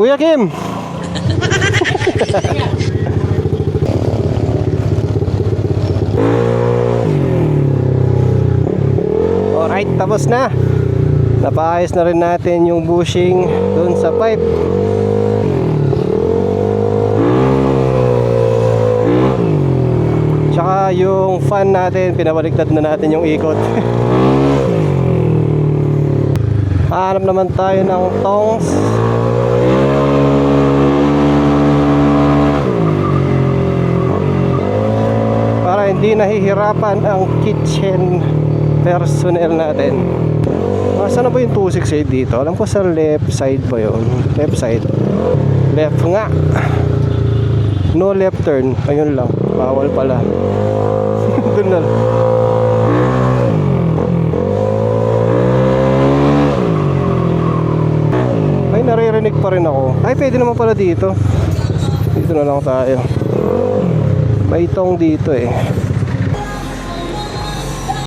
Kuya Kim! Alright, tapos na. Napaayos na rin natin yung bushing dun sa pipe. Tsaka yung fan natin, pinabaliktad na natin yung ikot. Hanap naman tayo ng tongs. Hindi nahihirapan ang kitchen personnel natin. Masa na ba yung 268 dito? Alam ko sa left side ba yun? Left side. Left nga. No left turn. Ayun lang. Bawal pala. Doon na. Ay, naririnig pa rin ako. Ay, pwede naman pala dito. Dito na lang tayo. May itong dito eh.